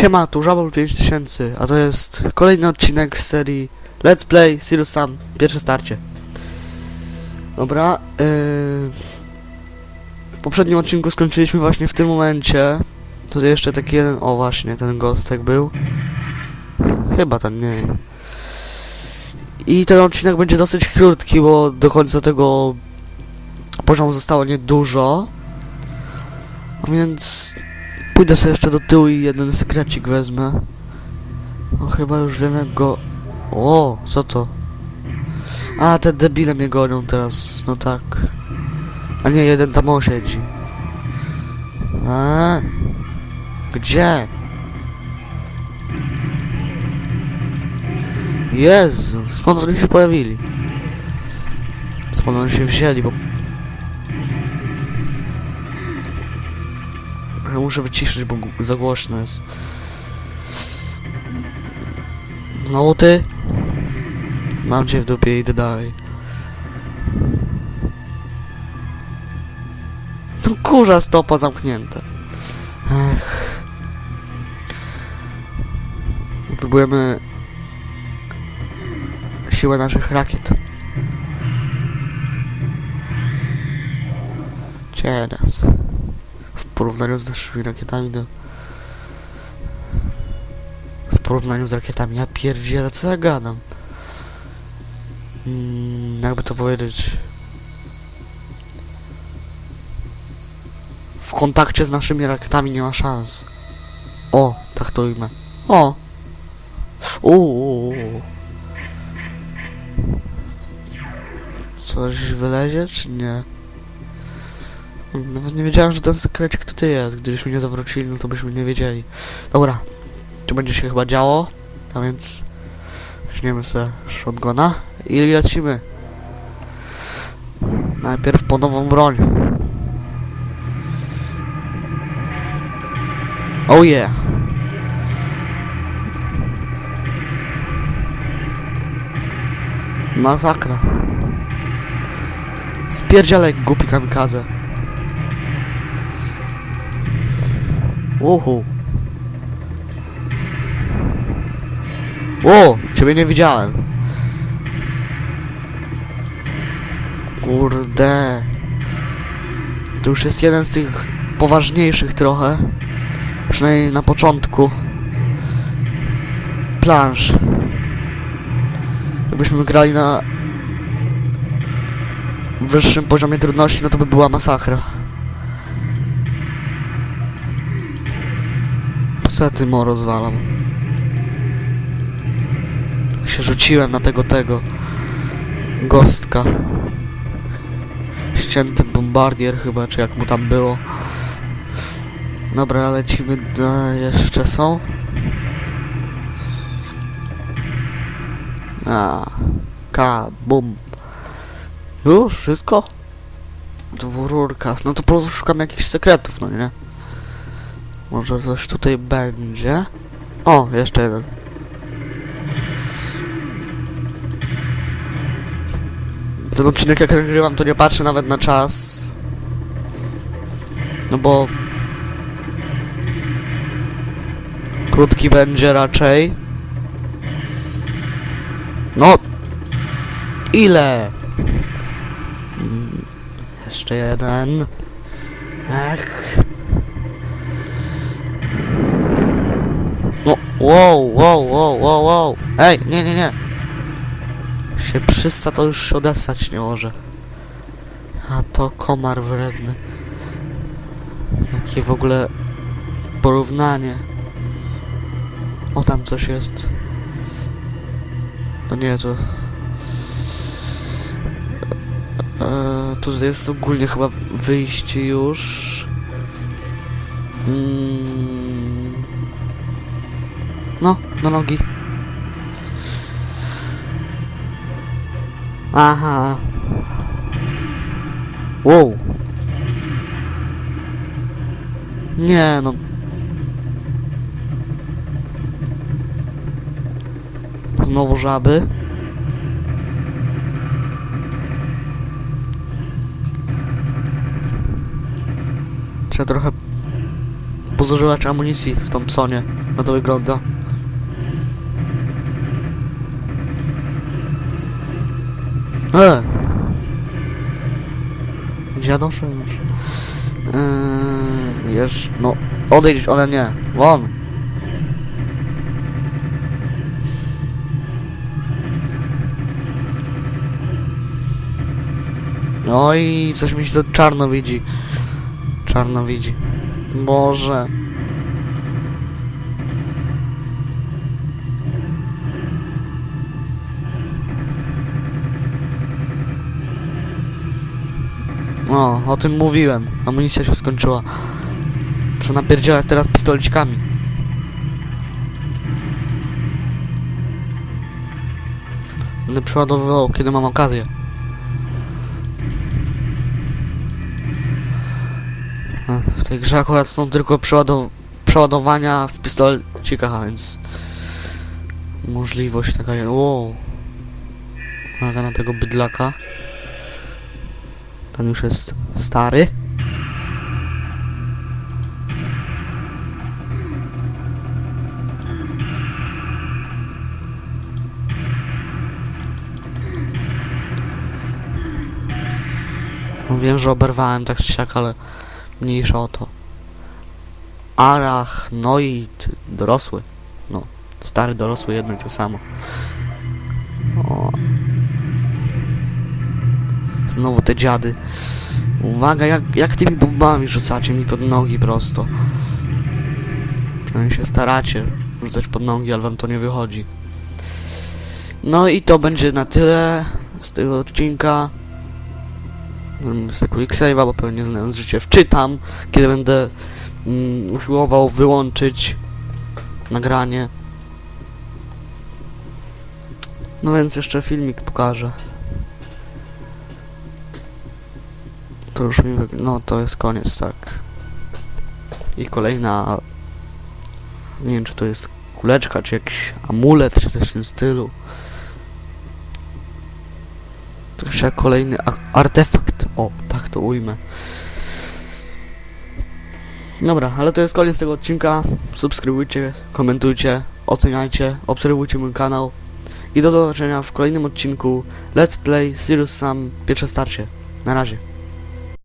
Siema, tu Żabol 5000, a to jest kolejny odcinek z serii Let's Play Sirius Sam, pierwsze starcie. Dobra, yy... w poprzednim odcinku skończyliśmy właśnie w tym momencie. Tutaj jeszcze taki jeden, o właśnie, ten gostek był. Chyba ten, nie wiem. I ten odcinek będzie dosyć krótki, bo do końca tego poziomu zostało niedużo. A więc pójdę sobie jeszcze do tyłu i jeden sekrecik wezmę. O, chyba już wiem jak go... O, co to? A, te debile mnie gonią teraz, no tak. A nie, jeden tam o siedzi. A, gdzie? Jezu, skąd oni się pojawili? Skąd oni się wzięli, bo... Ja muszę wyciszyć, bo za głośno jest. Znowu ty? Mam cię w dupie, idę dalej. No kurza stopa zamknięte. Ech. Próbujemy siłę naszych rakiet. Teraz. W porównaniu z naszymi rakietami do... W porównaniu z rakietami, ja pierdzielę, co ja gadam? Mm, jakby to powiedzieć... W kontakcie z naszymi rakietami nie ma szans. O, tak to ujmę. O! Uuu. Coś wylezie, czy nie? Nawet nie wiedziałem, że ten sekrecik tutaj jest. Gdybyśmy nie zawrócili, no to byśmy nie wiedzieli. Dobra, tu będzie się chyba działo, a więc weźmiemy sobie shotguna i lecimy. Najpierw po nową broń. Oh yeah. Masakra. Spierdzielaj, głupi kamikaze. Uhu. O, ciebie nie widziałem. Kurde. To już jest jeden z tych poważniejszych trochę. Przynajmniej na początku. Plansz. Gdybyśmy grali na wyższym poziomie trudności, no to by była masakra. Co ja tym rozwalam? Jak się rzuciłem na tego, tego gostka. Ścięty bombardier chyba, czy jak mu tam było. Dobra, lecimy do... jeszcze są? A, kabum. Już? Wszystko? Dwururka. No to po prostu szukam jakichś sekretów, no nie? Może coś tutaj będzie? O, jeszcze jeden. Ten odcinek jak nagrywam to nie patrzę nawet na czas. No bo... Krótki będzie raczej. No! Ile? Mm, Jeszcze jeden. Ech. No, wow, wow, wow, wow, wow. Ej, nie, nie, nie. Się przysta, to już się odessać nie może. A to komar wredny. Jakie w ogóle porównanie. O, tam coś jest. No nie, to... Eee, jest ogólnie chyba wyjście już. Mm. Do nogi. Aha. Wow. Nie, no. Znowu żaby. Trzeba trochę bo zużyłacz amunicji w Thompsonie. No to wygląda. Gdzie ja doszedł już? Eee, jeszcze, no, odejdź ode mnie, won! No i coś mi się to czarno widzi. Czarno widzi. Boże. O, o tym mówiłem. Amunicja się skończyła. Trzeba napierdzielać teraz pistolicikami. Będę przeładowywał, kiedy mam okazję. W tej grze akurat są tylko przeładow przeładowania w pistolecikach, więc możliwość taka. Wow. Uwaga na tego bydlaka. Ten już jest stary. No wiem, że oberwałem tak czy siak, ale mniejsza o to. Arachnoid dorosły. No, stary dorosły jedno i to samo. O. Znowu te dziady. Uwaga, jak, jak tymi bombami rzucacie mi pod nogi prosto. Przynajmniej się staracie rzucać pod nogi, ale wam to nie wychodzi. No i to będzie na tyle z tego odcinka. Zrobimy sobie quick save'a, bo pewnie znając życie wczytam, kiedy będę mm, usiłował wyłączyć nagranie. No więc jeszcze filmik pokażę. To już mi No to jest koniec, tak. I kolejna... Nie wiem czy to jest kuleczka, czy jakiś amulet, czy coś w tym stylu. To jeszcze kolejny artefakt. O, tak to ujmę. Dobra, ale to jest koniec tego odcinka. Subskrybujcie, komentujcie, oceniajcie, obserwujcie mój kanał. I do zobaczenia w kolejnym odcinku Let's Play Serious Sam pierwsze starcie. Na razie.